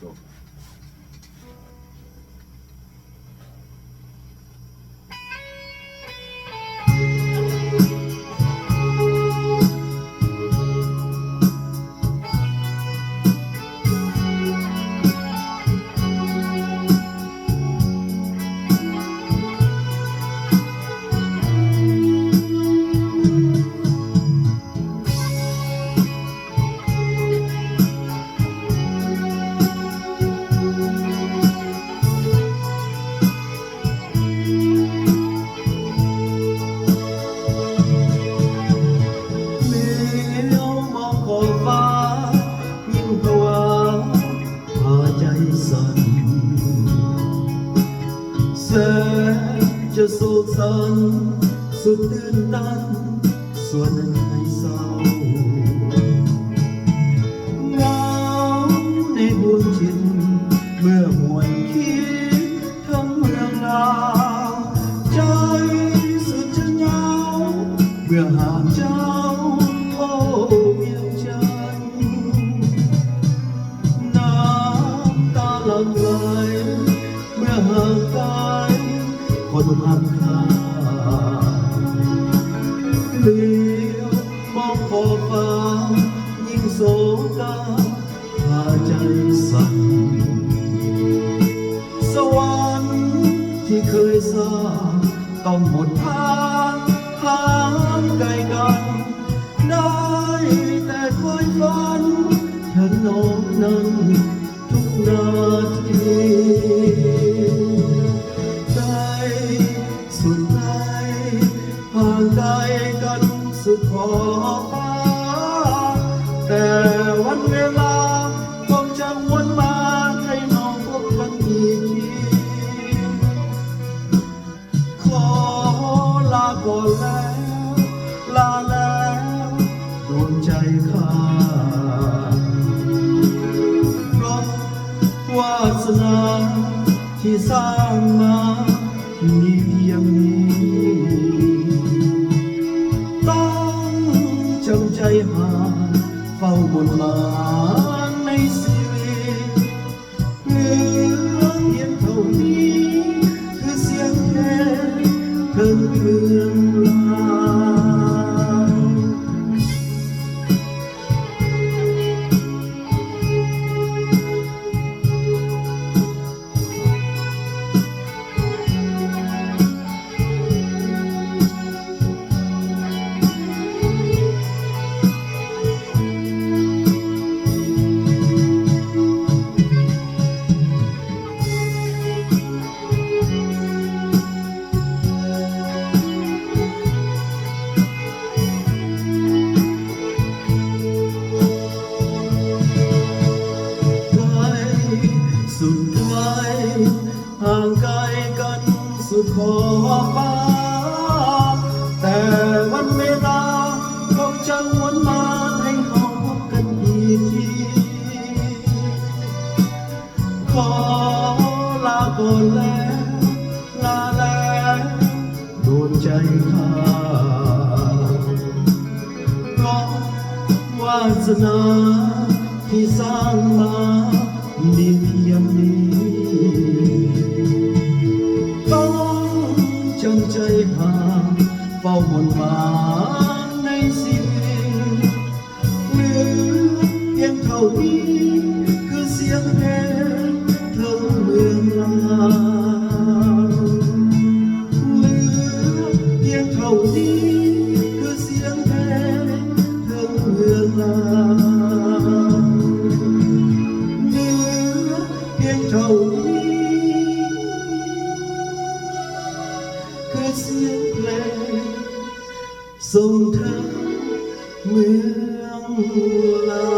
จ สันสุดตื่นตันส่วนให้เศร้าเหงาในดวงจิตเมื่อหวนคิดทั้งเรื่องราวใจสุดจะเงาเมื่อห่างเจ้าโอ้เมียงจันน้ำตาหลั่งไหลเมื่อห่างไกลคนพัน สร้างต้องหมดทางทางไกลกัน ได้แต่คอยฝันถึงน้องนั้นทุกนาทีใจสุดใจห่างไกลกันสุดขอบฟ้าแต่วันเวลา ที่สร้างมามีเพียงนี้ต้องจำใจหาเฝ้าบนหมายในชีวิตเหลือเพียงเท่านี้ คือเสียงเพลงเพิ่เพื่อน ห่างไกลกันสุดขอบฟ้า แต่วันเวลาคงจะวนมาให้เราพบกันอีกที ขอลาก่อนแล้วลาแล้วดวงใจข้าเพราะวาสนาที่สร้างมามีเพียงนี้ เฝ้าบนหมายในชีวิตเหลือเพียงเท่า ส่งเธอเมืองลา